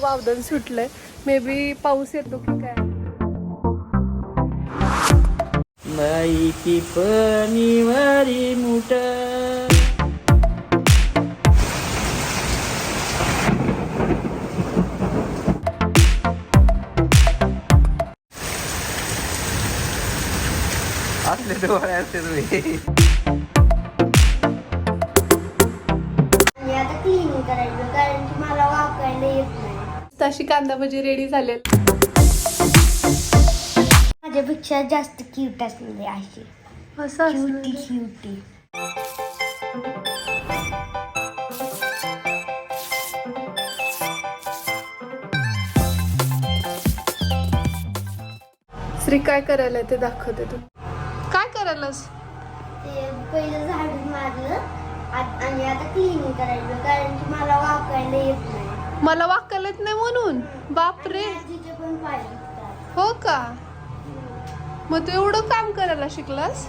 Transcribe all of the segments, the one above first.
वावदन सुटलंय. May be पाऊस येतो की काय? बाई की वारी मुठ. असले डोळे असते तुम्ही. तशी कांदा भजी रेडी झाले माझ्यापेक्षा जास्त क्यूट असणारी अशी. असं क्युटी असणार. क्युटी श्री काय करायला ते दाखवते तू. काय करायलास? ते पहिलं झाडून मारलं आ- आणि आता क्लीनिंग करायचं कारण की मला वाकायला येत नाही. मला वाकायलाच नाही म्हणून. बापरे. हो का? मग तू एवढं काम करायला शिकलास?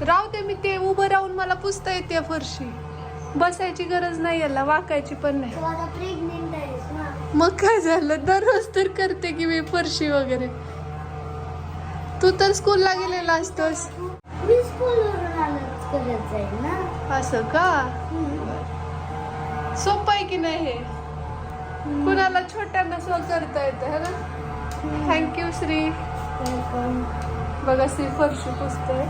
राहू दे मी ते उभं राहून मला पुसता येते फरशी. बसायची गरज नाही याला वाकायची पण नाही. मग काय झालं? दररोज तर करते की मी फरशी वगैरे. तू तर स्कूलला गेलेला असतोस. असं का? सोपं आहे की नाही हे? कुणाला छोट्यांना स्व करता येतं है ना? थँक्यू श्री वेलकम बघा श्री फरशी पुसतोय.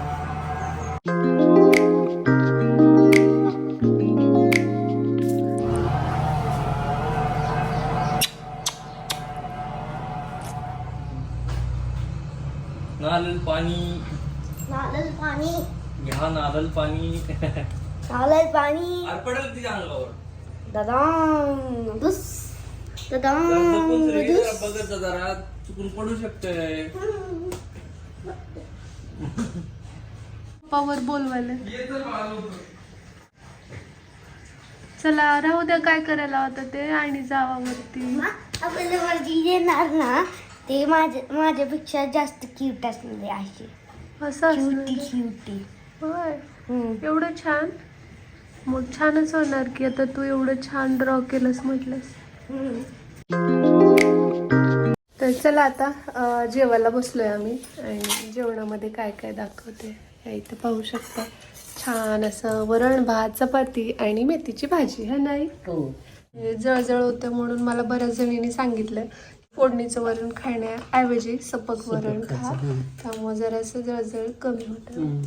नारळ पाणी. नारळ पाणी. घ्या नारळ पाणी. नारळ पाणी. अरे पडेल तिच्या अंगावर. दुस दुस बघत जा जरा. चुकून पडू शकतंय. पप्पावर बोलवायला. चला राहू द्या काय करायला होतं ते? आणि जावावरती आपल्याला वरती येणार ना ते माझ्या माझ्यापेक्षा जास्त क्यूट असणारी अशी असं क्युटी असणार. क्युटी होय. एवढं छान? मग छानच होणार की आता तू एवढं छान ड्रॉ केलंस म्हटलंस. तर चला आता जेवायला बसलोय आम्ही आणि जेवणामध्ये काय काय दाखवते या इथं पाहू शकता. छान असं वरण भात चपाती आणि मेथीची भाजी हा नाही हो. हे जळजळ होतं म्हणून मला बऱ्याच जणींनी सांगितलं फोडणीचं वरण खाण्याऐवजी सपक वरण खा. त्यामुळे जरासं जळजळ कमी होतं.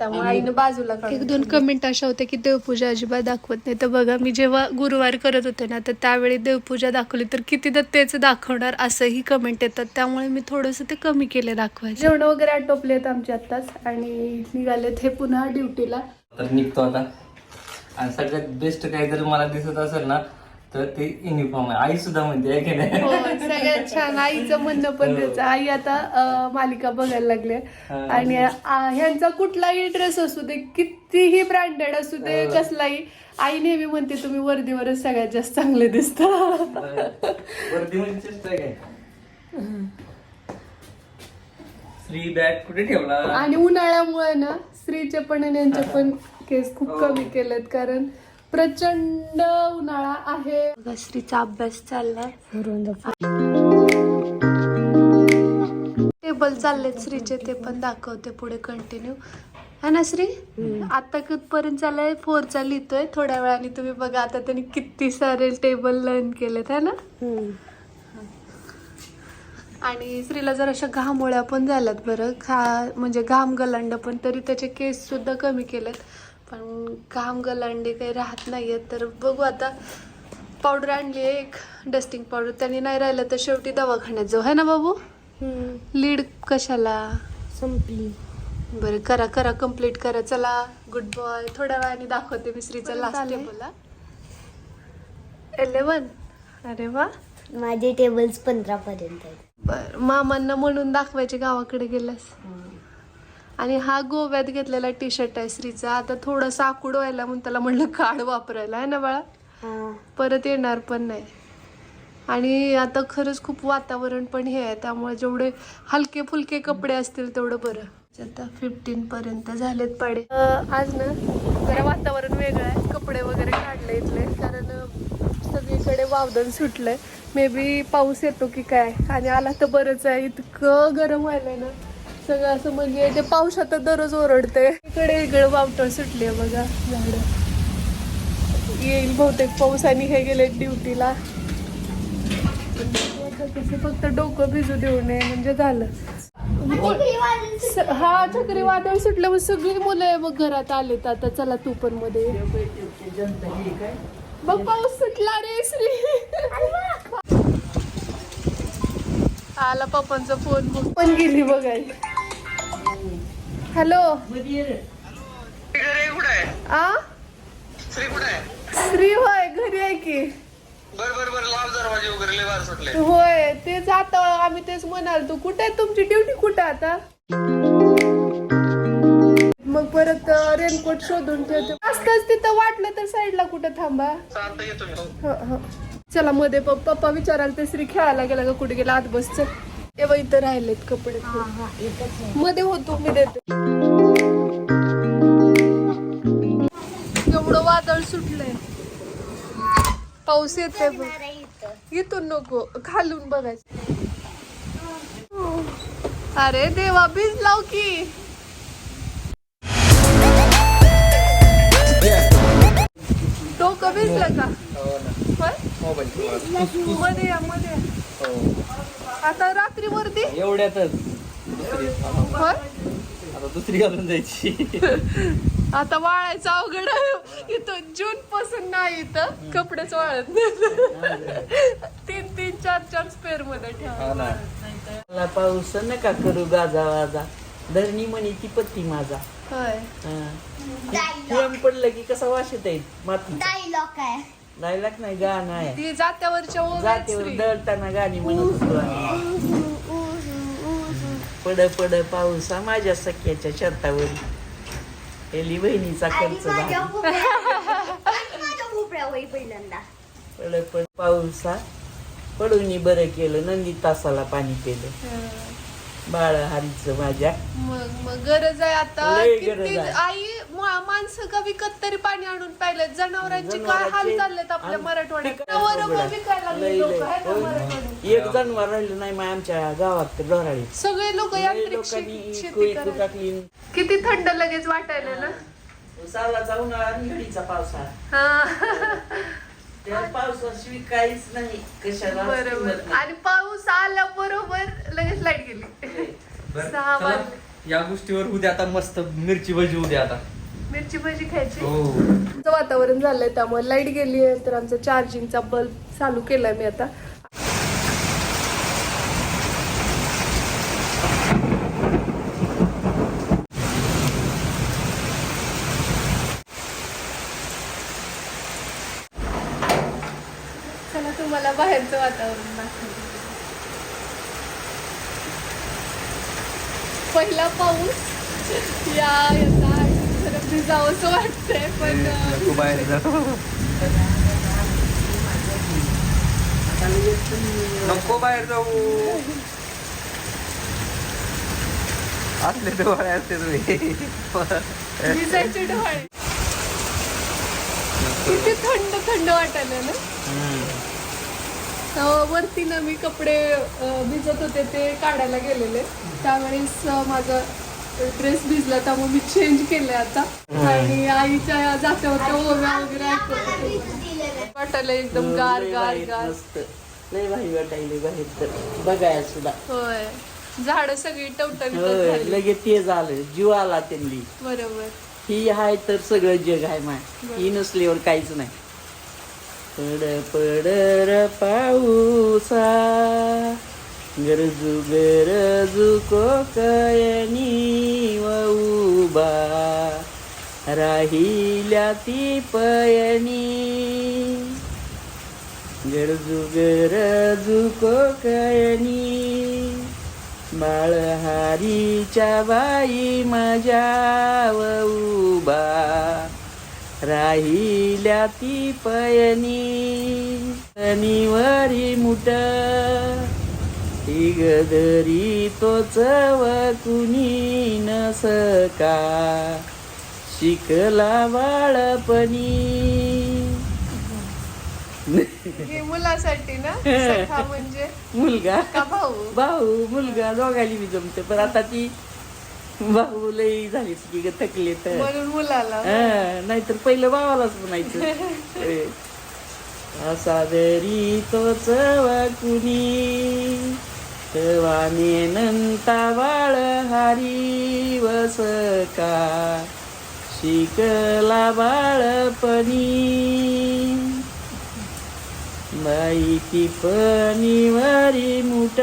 त्यामुळे आईनं बाजूला एक दोन कमेंट अशा होत्या की देवपूजा अजिबात दाखवत नाही. तर बघा मी जेव्हा गुरुवार करत होते ना तर त्यावेळी देवपूजा दाखवली. तर कितीदा तेच दाखवणार असंही कमेंट येतात. त्यामुळे मी थोडंसं ते कमी केले दाखवायचे. जेवण वगैरे आटोपले आहेत आमचे आत्ताच. आणि निघालेत हे पुन्हा ड्युटीला तर निघतो आता. आणि सगळ्यात बेस्ट काय जर मला दिसत असेल ना तर ते युनिफॉर्म आहे. आई सुद्धा म्हणते आहे की नाही? हो सगळ्यात छान. आईचं म्हणणं पण त्याचं आई आता अं, मालिका बघायला लागले. आणि आ- ह्यांचा कुठलाही ड्रेस असू दे कितीही ब्रँडेड असू दे कसलाही आई नेहमी म्हणते तुम्ही वर्दीवरच सगळ्यात जास्त चांगले दिसता. वरती म्हणजे चेष्टा काय? श्री बॅग कुठे ठेवला? आणि उन्हाळ्यामुळे ना स्त्रीचे पण आणि यांचे पण केस खूप कमी केलेत. कारण प्रचंड उन्हाळा आहे. श्रीचा स्त्रीचा अभ्यास चाललाय. टेबल चाललेत श्रीचे ते पण दाखवते पुढे कंटिन्यू है ना श्री? आता कुठपर्यंत चाललाय? फोरचा लिहितोय. थोड्या वेळाने तुम्ही बघा आता त्यांनी किती सारे टेबल लर्न केलेत है ना? आणि स्त्रीला जर अशा घामोळ्या पण झाल्यात बरं खा म्हणजे घाम गलांड पण तरी त्याचे केस सुद्धा कमी केलेत. पण घाम गलांडे काही राहत नाहीयेत. तर बघू आता पावडर आणली आहे एक डस्टिंग पावडर त्यांनी नाही राहिलं तर शेवटी दवाखान्यात जाऊ. है ना बाबू? लीड कशाला? संपली. बरं करा करा कंप्लीट करा. चला गुड बॉय थोड्या वेळाने दाखवते मी श्रीचा लास्ट टेबल इलेवन अरे वा. माझे टेबल्स पंधरा पर्यंत आहेत. बर मामांना म्हणून दाखवायचे गावाकडे गेल्यास. आणि हा गोव्यात घेतलेला टी शर्ट आहे श्रीचा. आता थोडंसं आकुड व्हायला म्हणून त्याला म्हणलं काढ वापरायला. आहे ना बाळा? परत येणार पण नाही. आणि आता खरंच खूप वातावरण पण हे आहे. त्यामुळे जेवढे हलके फुलके कपडे असतील तेवढं बरं. आता फिफ्टीन पर्यंत झालेत पाडे. आज ना जरा वातावरण वेगळं आहे. कपडे वगैरे काढले इथले. कारण सगळीकडे वावदन सुटलंय. मे बी पाऊस येतो की काय? आणि आला तर बरंच आहे. इतकं गरम व्हायलंय ना. सगळं असं म्हणजे ते पावसात दररोज ओरडते इकडे इकडं वावटळ सुटली आहे बघा झाड. येईल बहुतेक पाऊस आणि हे गेले ड्युटीला. फक्त डोकं भिजू देऊ नये म्हणजे झालं. हा चक्रीवादळ सुटल्यावर सगळी मुलं आहे मग घरात आलेत आता. चला तू पण मध्ये बघ पाऊस सुटला रे श्री. आला पप्पांचा फोन बघ पण गेली बघायला. हॅलो. आ? श्री होय घरी आहे की. होय तेच आता आम्ही तेच म्हणाल तू कुठे तुमची ड्युटी कुठे आता? मग परत रेनकोट शोधून ठेवते. असतच तिथं वाटलं तर साईडला कुठं थांबा. ह, ह. चला मध्ये पप- पप्पा विचारायला ते श्री खेळायला गेला का कुठे गेला? आत बस चल. तेव्हा इथं राहिलेत कपडे मध्ये होतो मी देते. एवढं वादळ सुटलंय. पाऊस येते बघ. इथून नको खालून बघायचं. अरे देवा बीज लाव की. डोकं भिजलं का? होय? मध्ये या मध्ये या. आता रात्री वरती एवढ्यातच होय? आता दुसरी घालून जायची. आता वाळायचं अवघड आहे. इथं जून पासून नाही इथं. कपडेच वाळत नाहीत. तीन तीन चार चार स्पेअरमध्ये ठेवा. मला पाऊस नका करू गाजा वाजा. धरणी म्हणी ती पत्ती माझा. होय. पडलं की कसा वास येत माती डायलॉग आहे. लायलाक नाही गाणं आहे. ती जात्यावरच्या जातेवर. दळताना गाणी म्हणत होतो आम्ही. पड पड पाऊसा माझ्या सख्याच्या छतावर. एली बहिणीचा आणि खर्च माझ्या झाला भोपळ्या- आणि माझ्या भोपळ्या होई पहिल्यांदा. पड पड पाऊसा पडून बरं केलं नंदी तासाला पाणी केलं हं. बाळ हरीचं माझ्या. मग मग गरज आहे आता. लय किती गरज आहे. आई मा- माणसं का विकत तरी पाणी आणून पाहिलं जनावरांची काय हाल जनावरांचे- चाललेत आपल्या आणि मराठवाड्यात. विकायला लागले लय- लोक लय. ना एक जनावर राहिलं नाही मग आमच्या गावात डोराळी सगळे लोक यांत्रिक लोकांनी शे- शेती कुई करायला टाकली. किती थंड लगेच वाटायला ना? सालाचा उन्हाळा आणि घडीचा पावसाळा. हा. त्या पावसाशिवाय काहीच नाही. कशाला बरोबर. आणि पाऊस आल्याबरोबर लगेच लाइट गेली. सहा वाजले. या गोष्टीवर उद्या आता मस्त मिरची भजी उद्या आता. मिरची भजी खायची? हो. आमचं वातावरण झालंय त्यामुळे लाइट गेली आहे तर आमचा चार्जिंगचा बल्ब चालू केलाय मी आता चला तुम्हाला बाहेरचं वातावरण दाखवते पहिला पाऊस या याचा जरा भिजावं असं वाटतंय पण बाहेर जा. नको बाहेर जाऊ. असले डोळे असते तुम्ही. भिजायचे डोळे. किती थंड थंड वाटायला ना? वरती ना मी कपडे भिजत होते ते काढायला गेलेले. त्यावेळेस माझा ड्रेस भिजला त्यामुळे मी चेंज केले आता. आणि आईच्या जात्यावर ओव्या वगैरे ऐकत आहे. वाटायला एकदम गार गार गार. लय भारी वाटायले बाहेर तर. बघायला सुद्धा. होय. झाड सगळी टवटवीत होय झाली. लगे ते झालं. जीव आला त्यांनी. बरोबर. ही हाय तर सगळं जग आहे माय. ही नसल्यावर काहीच नाही. पड पड पाऊसा. गरजू गरजू कोकयनी उबा राहिल्या ती पयनी. गरजू गरजू कोकयनी. बाळहारीच्या बाई माझ्या वऊबा. राहिल्या ती पयनी. अनिवारी मुठ. ती गदरी तोच कुणी न सका शिकला बाळपणी. हे मुलासाठी ना सखा म्हणजे मुलगा. का भाऊ. भाऊ मुलगा दोघाली मी जमते. पण आता ती भाऊ लई झाली की ग थकले तर. म्हणून मुलाला हा, नाहीतर पहिलं भावालाच म्हणायचं. असा जरी तोच कुणी तवाने नंता बाळ हारी वसका शिकला बाळपणी माहिती पणीवारी मुठ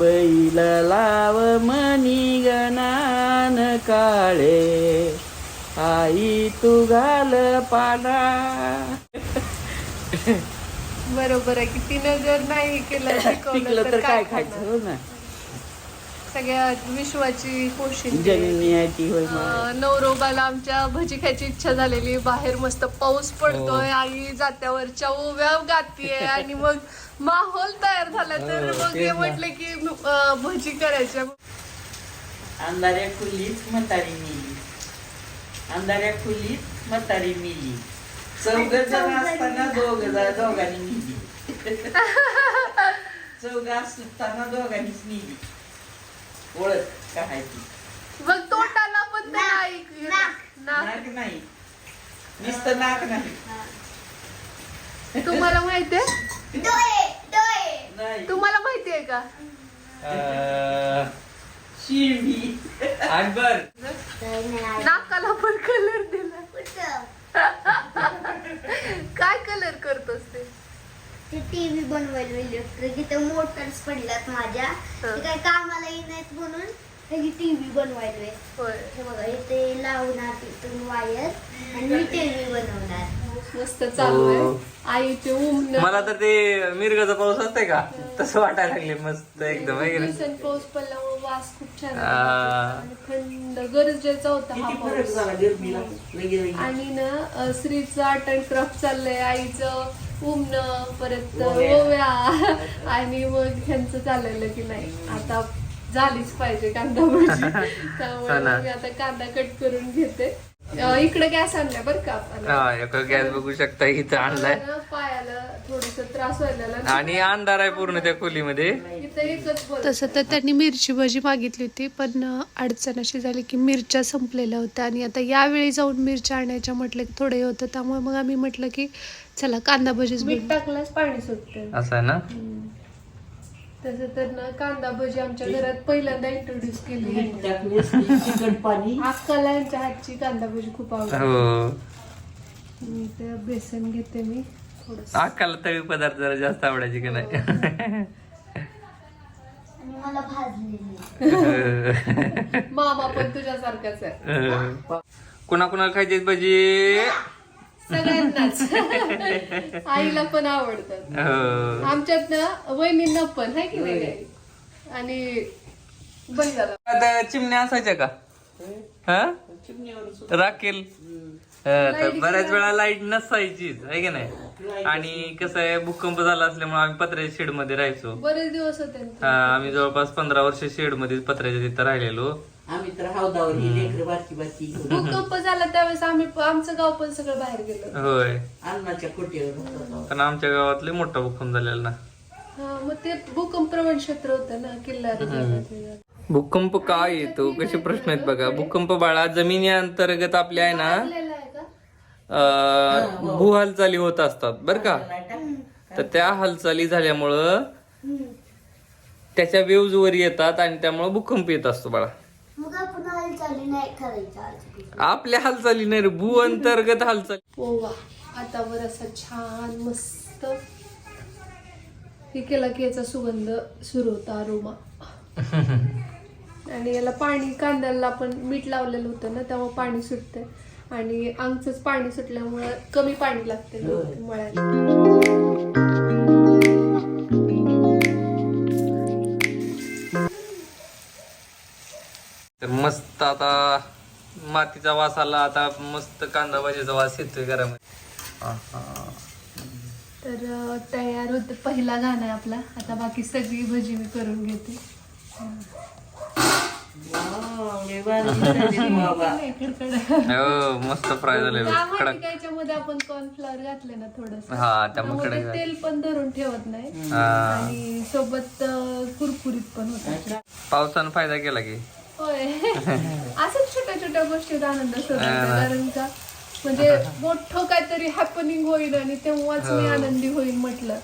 बैल लाव मनी गणान काळे. आई तू घाल पाडा बरोबर आहे की तिनं जर नाही केलं शिकवलं तर काय? खायचं हो ना. सगळ्या विश्वाची पोषण जमिनीची होय मग. नवरोबाला आमच्या भजी खायची इच्छा झालेली. बाहेर मस्त पाऊस पडतोय आई जात्यावरच्या ओव्या गातीये आणि मग माहोल तयार झाला. तर हो, मग तेच हे ना. म्हटलं की अं, भजी करायच्या. अंधाऱ्या खोलीत म्हातारी मिली. अंधाऱ्या खोलीत म्हातारी मिली. चौघ जण असताना दोघ दोघांनी मिली चौघ असताना दोघांनीच मिली ओळख काय ती मग तोटाला पण ते ऐक ना नाक. नाही. नुसतं नाक नाही. तुम्हाला माहितीये नाही. तुम्हाला माहितीये का? शिवी अकबर नाकाला पण कलर दिला. काय कलर करतोस ते? ते टीव्ही बनवायला इलेक्ट्रिक इथे मोटर्स पडल्यात माझ्या. ते काय कामाला येत म्हणून टीव्ही बनवायलोय होय. हे बघा इथे लावणार तिथून वायर आणि मी टीव्ही बनवणार. मस्त चालू आहे हो. आईचे उमन मला तर ते मिरगाचा पाऊस असतंय का तसं वाटायला लागले मस्त एकदम? दिवसांनी पाऊस पडल्यामुळे वास खूप छान आ. आला. आणि थंड गरजेचा होता हा किती फरक पाऊस झाला गरमीला लगे लगे आणि ना अ, श्रीचं आर्ट अँड क्राफ्ट चाललंय आईचं उमणं परत ओव्या. ओव्या आणि मग ह्यांचं चाललेलं की नाही आता झालीच पाहिजे कांदा भजी त्यामुळे हो. मग मी आता कांदा कट करून घेते इकडे गॅस आणलाय बरं का आपण. हा एक गॅस बघू शकता इथं आणलाय. मला ना पायाला थोडस त्रास व्हायला लागला. आणि अंधार आहे पूर्ण त्या खोलीमध्ये. इथं एकच तसं तर त्यांनी मिरची भजी मागितली होती पण अ, अडचण अशी झाली की मिरच्या संपलेल्या होत्या. आणि आता यावेळी जाऊन मिरच्या आणायच्या म्हटलं की थोडे होतं त्यामुळे मग आम्ही म्हटलं की चला कांदा भजीच मीठ टाकल्यास पाणी सुटते. असं आहे ना? तसं तर ना कांदा भजी आमच्या घरात पहिल्यांदा इंट्रोड्यूस केली मीठ टाकलेस पाणी. अक्काला यांच्या हातची कांदा भजी खूप आवडते. हो. मी ते बेसन घेते मी. थोडस. अक्काला तळी पदार्थ जरा जास्त आवडायचे की नाही? आणि मला भाजलेली. मामा पण तुझ्यासारखाच आहे. कुणा कुणाला खायचे भजी? सगळ्यांनाच. आईला पण आवडतात हो. आमच्यात ना वहिनींना पण आहे की नाही? काही? आणि बंद झाला. आता चिमण्या असायच्या का? हा? राखेल. हा, तर बऱ्याच वेळा लाइट नसायचीच आहे की नाही? आणि कसं आहे भूकंप झाला असल्यामुळे आम्ही पत्र्याच्या शेडमध्ये राहायचो. बरेच दिवस होते. ना. हा, आम्ही जवळपास पंधरा वर्ष शेडमध्ये पत्र्याच्या तिथं राहिलेलो. आम्ही तर हौदावर ही लेकरं बारकी बारकी घेऊन भूकंप झाला त्यावेळेस आम्ही आमचं गाव पण सगळं बाहेर गेलो. होय. अन्नाच्या कोटीवर होतो पण आमच्या गावातले मोठा भूकंप झालेला ना. हा मग ते भूकंप प्रवण क्षेत्र होतं ना किल्ला भूकंप काय येतो? कसे प्रश्न आहेत बघा. भूकंप बाळा जमिनी अंतर्गत आपल्या आहे ना अं, भू हालचाली होत असतात बर का? तर त्या हालचाली झाल्यामुळं त्याच्या वेव्ज वर येतात आणि त्यामुळे भूकंप येत असतो बाळा मग आपण हालचाली नाही करायच्या हालचाली आपल्या हालचाली नाही रे भू अंतर्गत हालचाली. वा. आता वर असा छान मस्त. हे केला की याचा सुगंध सुरू होता अरोमा आणि याला पाणी कांद्याला आपण मीठ लावलेलं होतं ना तेव्हा पाणी सुटतंय. आणि अंगचंच पाणी सुटल्यामुळं कमी पाणी लागते मळ्याला मस्त आता मातीचा वास आला आता मस्त कांदा भाजीचा वास येतोय घरामध्ये. आहा. तर तयार होते पहिला गाणं आहे आपला. आता बाकी सगळी भजी मी करून घेते. हो मस्त फ्राय झाले त्यामुळे कडक. काय याच्यामध्ये आपण कॉर्नफ्लॉवर घातले ना थोडस. हा त्यामुळे तेल पण धरून ठेवत नाही. आणि सोबत कुरकुरीत पण होत. पावसानं फायदा केला की? होय. असंच छोट्या छोट्या गोष्टीत आनंद शोधायचा कारण का म्हणजे मोठं काहीतरी हॅपनिंग होईल आणि तेव्हाच मी आनंदी होईल म्हटलं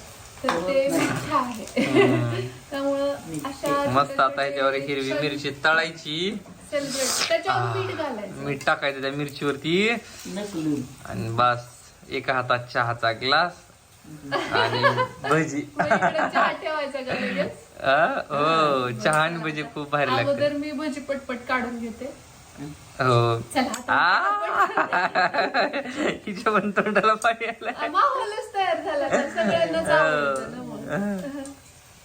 तर ते इच्छा आहे. त्यामुळं अशा मस्त आता ह्याच्यावर हिरवी मिरची तळायची. सेलिब्रेट त्याच्यावर मीठ घालायचं. मीठ टाकायचं त्या मिरचीवरती. आणि बस एका हातात चहाचा ग्लास आणि भजी. हो चहा आणि भजी खूप भारी लागते मी भजी पटपट काढून घेते. हो. हिच्या पण तोंडाला पाणी तयार झाला. मग.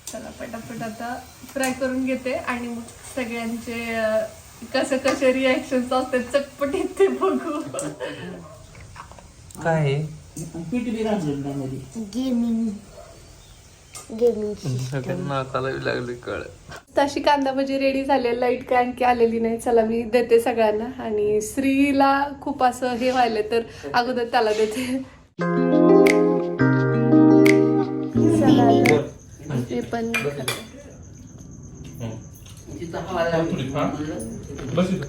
चला पटापट आता फ्राय करून घेते आणि मग सगळ्यांचे कसं कसे रिॲक्शन असतात चटपटीत ते बघू. काय पीठ बी त्यामध्ये गेमिंग गेमिंग नाकाला लागली कळ. तशी कांदा भजी रेडी झाली लाइट काय आणखी आलेली नाही. चला मी देते सगळ्यांना. आणि श्रीला खूप असं हे व्हायलं तर अगोदर त्याला देते. मी पण.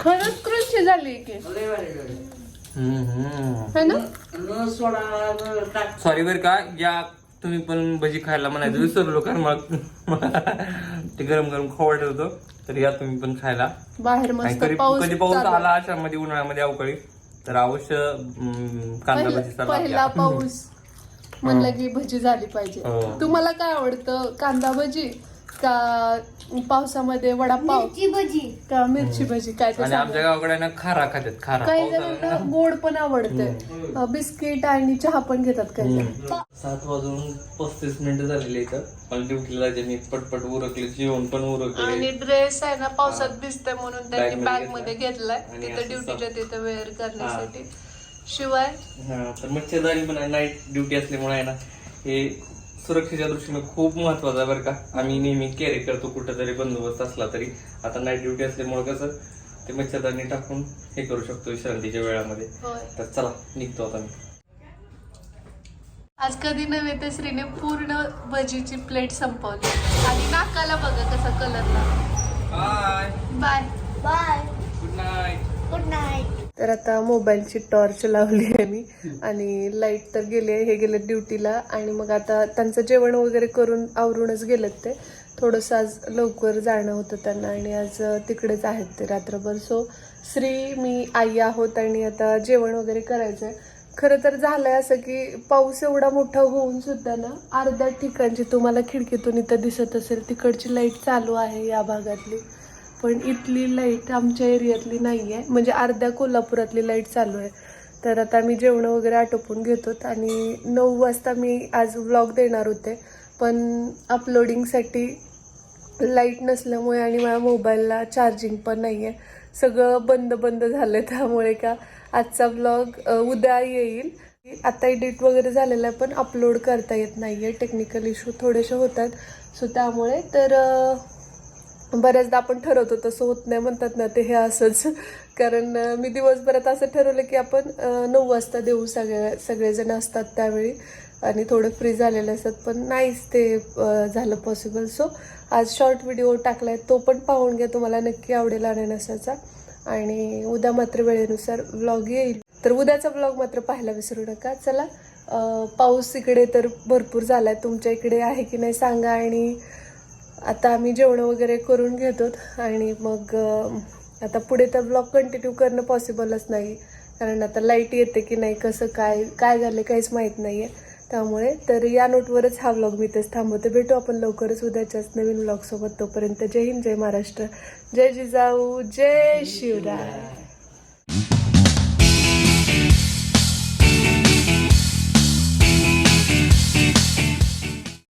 खरंच कृषी झाली की. है ना? न सोडा न टाक. सॉरी बर का या तुम्ही पण भजी खायला म्हणायचं विसरलो कारण मला ते गरम गरम खवड होतं तर या तुम्ही पण खायला. बाहेर मस्त कधी पाऊस कधी पाऊस चालू. आहे. आला अशामध्ये उन्हाळ्यामध्ये अवकाळी तर अवश्य अं, कांदा पहिला भजी पहिला पाऊस म्हणलं की भजी झाली पाहिजे. हो. तुम्हाला काय आवडतं कांदा भजी का पावसामध्ये वडापाव. मिरची भजी. का मिरची भजी? काय ते आणि सांगा. आमच्या गावाकडे ना खारा खात्यात खारा काही जणांना गोड पण आवडते. बिस्किट आणि चहा पण घेतात काही जण. सात वाजून पस्तीस मिनिटं झालेली इथं. मला ड्युटीला जायचे मी पटपट उरकले जेवण पण उरकले. आणि ड्रेस आहे ना पावसात भिजते म्हणून त्यांनी बॅगमध्ये घेतलाय. आणि तिथं असं ड्युटीच्या तिथं वेअर करण्यासाठी. शिवाय? हा, तर मच्छरदारी पण आहे. नाईट ड्युटी असल्यामुळे आहे ना हे सुरक्षेच्या दृष्टीने खूप महत्वाचं आहे बरं का. आम्ही नेहमी कॅरी करतो कुठेतरी बंदोबस्त असला तरी. आता नाईट ड्युटी असल्यामुळे कसं ते मच्छरदानी टाकून हे करू शकतो विश्रांतीच्या वेळामध्ये. होय. तर चला निघतो आता मी. आज कधी नव्हे ते श्रीने पूर्ण भजीची प्लेट संपवली. आणि नाकाला बघा कसा colour bye bye bye good night good night तर आता मोबाईलची टॉर्च लावली आहे मी आणि लाइट तर गेले हे गेले ड्युटीला आणि मग आता त्यांचं जेवण वगैरे करून आवरूनच गेलेत ते. थोडंसं आज लवकर जाणं होतं त्यांना आणि आज तिकडेच आहेत ते रात्रभर. सो श्री मी आई आहोत आणि आता जेवण वगैरे करायचं आहे खरं तर झालंय असं की पाऊस एवढा मोठा होऊन सुद्धा ना अर्ध्या ठिकाणची तुम्हाला खिडकीतून इथं दिसत असेल तिकडची लाइट चालू आहे या भागातली. पण इथली लाइट आमच्या एरियातली नाही आहे म्हणजे अर्ध्या कोल्हापुरातली लाइट चालू आहे. तर आता मी जेवणं वगैरे आटोपून घेतो आणि नऊ वाजता मी आज व्लॉग देणार होते. पण अपलोडिंगसाठी लाइट नसल्यामुळे आणि माझ्या मोबाईलला चार्जिंग पण नाही आहे सगळं बंद बंद झालं त्यामुळे का आजचा ब्लॉग उद्या येईल. आता एडिट वगैरे झालेला आहे पण अपलोड करता येत नाही आहे टेक्निकल इश्यू थोडेसे होतात. सो त्यामुळे तर बऱ्याचदा आपण ठरवतो तसं होत नाही म्हणतात ना ते हे असंच. कारण मी दिवसभरात असं ठरवलं की आपण नऊ वाजता देऊ सगळे सगळेजण असतात त्यावेळी. आणि थोडं फ्री झालेले असतात पण नाहीच ते झालं पॉसिबल सो आज शॉर्ट व्हिडिओ टाकला आहे तो पण पाहून घ्या तुम्हाला नक्की आवडेल अननसाचा. आणि उद्या मात्र वेळेनुसार व्लॉग येईल. तर उद्याचा व्लॉग मात्र पाहायला विसरू नका. चला पाऊस इकडे तर भरपूर झाला आहे तुमच्या इकडे आहे की नाही सांगा. आणि आता आम्ही जेवण वगैरे करून घेतो आणि मग आता पुढे तर ब्लॉग कंटिन्यू करणं पॉसिबलच नाही. कारण आता लाइट येते की नाही कसं काय काय झालं काहीच माहीत नाही आहे त्यामुळे तर या नोटवरच हा ब्लॉग मी तेच थांबवते. भेटू आपण लवकरच उद्याच्याच नवीन ब्लॉगसोबत तोपर्यंत जय हिंद जय महाराष्ट्र. जय जिजाऊ जय शिवराय.